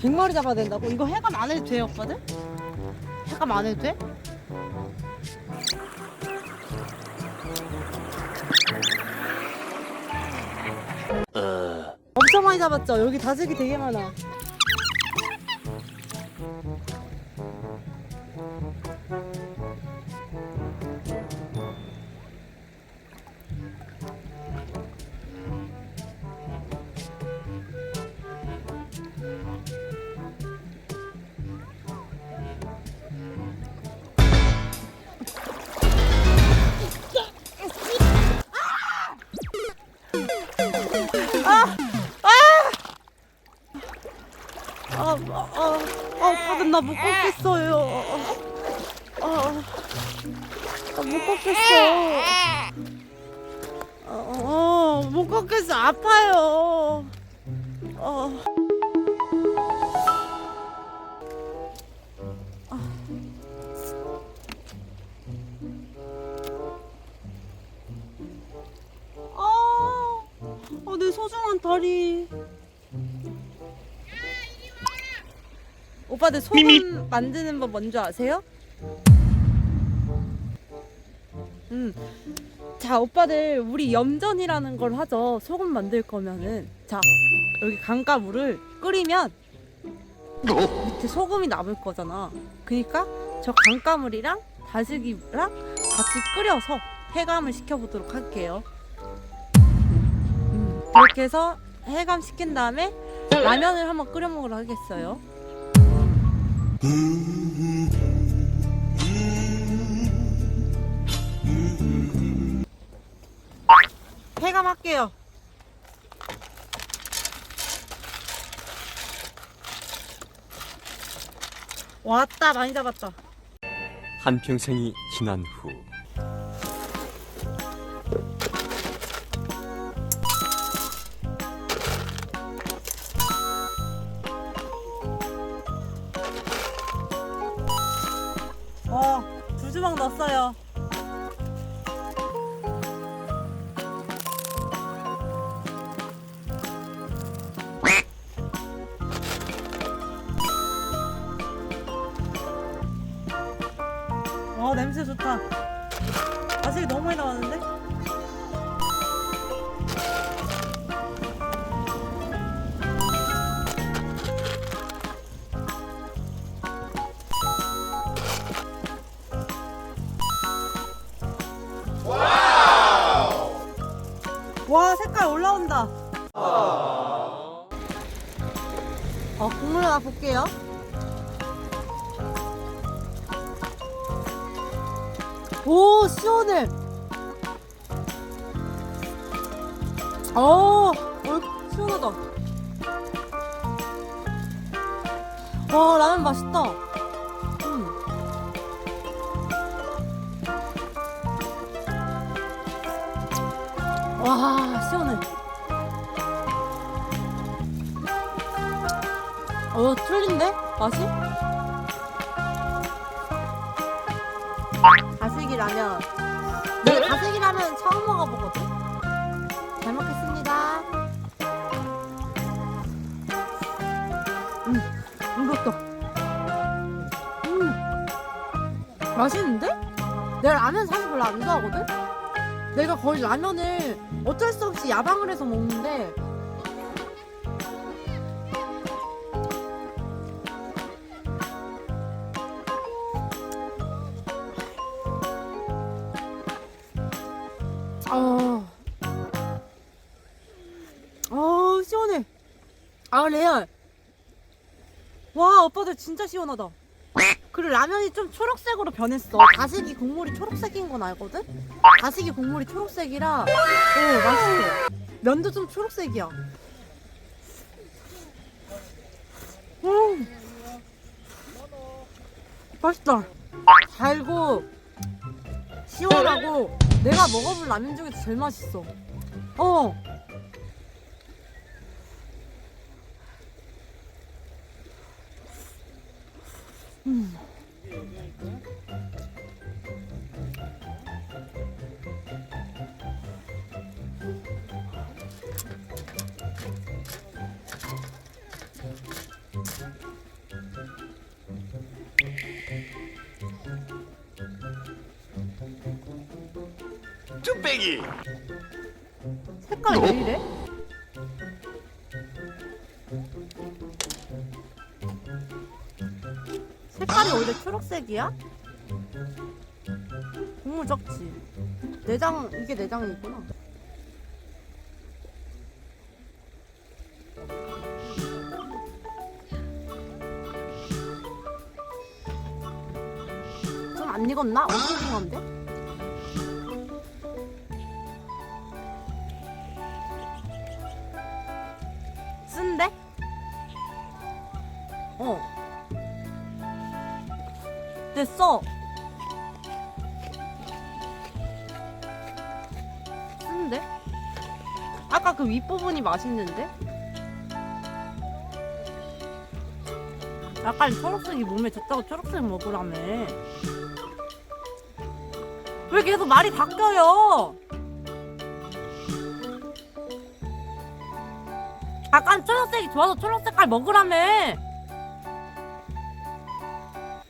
백마리 잡아야 된다고? 이거 해감 안 해도 돼요, 오빠들? 해감 안 해도 돼? 엄청 많이 잡았죠? 여기 다슬기 되게 많아. 아, 아 오빠들 나 못 걷겠어요. 아, 나못 걷겠어. 어, 어, 못 걷겠어. 아파요. 어. 아, 아, 내 소중한 다리. 오빠들 소금 만드는 법 뭔지 아세요? 음. 자, 오빠들 우리 염전이라는 걸 하죠. 소금 만들 거면은 자, 여기 강가물을 끓이면 밑에 소금이 남을 거잖아. 그러니까 저 강가물이랑 다슬기랑 같이 끓여서 해감을 시켜보도록 할게요. 음, 이렇게 해서 해감 시킨 다음에 라면을 한번 끓여 먹으러 하겠어요. 해감할게요. 왔다 많이 잡았다. 한평생이 지난 후 넣었어요. 어, 냄새 좋다. 아직 너무 많이 나왔는데? 와, 색깔 올라온다. 어, 국물 하나 볼게요. 오, 시원해. 어, 어, 시원하다. 와, 라면 맛있다. 음. 와, 시원해. 어, 틀린데? 맛이? 가슬기 라면. 네, 가슬기 라면 처음 먹어보거든. 잘 먹겠습니다. 음, 이것도. 음, 맛있는데? 내가 라면 사실 별로 안 좋아하거든? 내가 거의 라면을 어쩔 수 없이 야방을 해서 먹는데 아, 아 시원해. 아 레알. 와 오빠들 진짜 시원하다. 그리고 라면이 좀 초록색으로 변했어. 가슬기 국물이 초록색인 건 알거든? 가슬기 국물이 초록색이라 오 맛있어. 면도 좀 초록색이야. 음 맛있다. 달고 시원하고 내가 먹어본 라면 중에서 제일 맛있어. 어. 음. 뚝배기 색깔이 왜 이래? 색깔이 원래 초록색이야? 국물 적지. 내장 이게 내장이구나. 좀 안 익었나? 엄청? 쓴데? 됐어. 쓴데? 아까 그 윗부분이 맛있는데? 약간 초록색이 몸에 좋다고 초록색 먹으라며. 왜 계속 말이 바뀌어요? 약간 초록색이 좋아서 초록 색깔 먹으라며.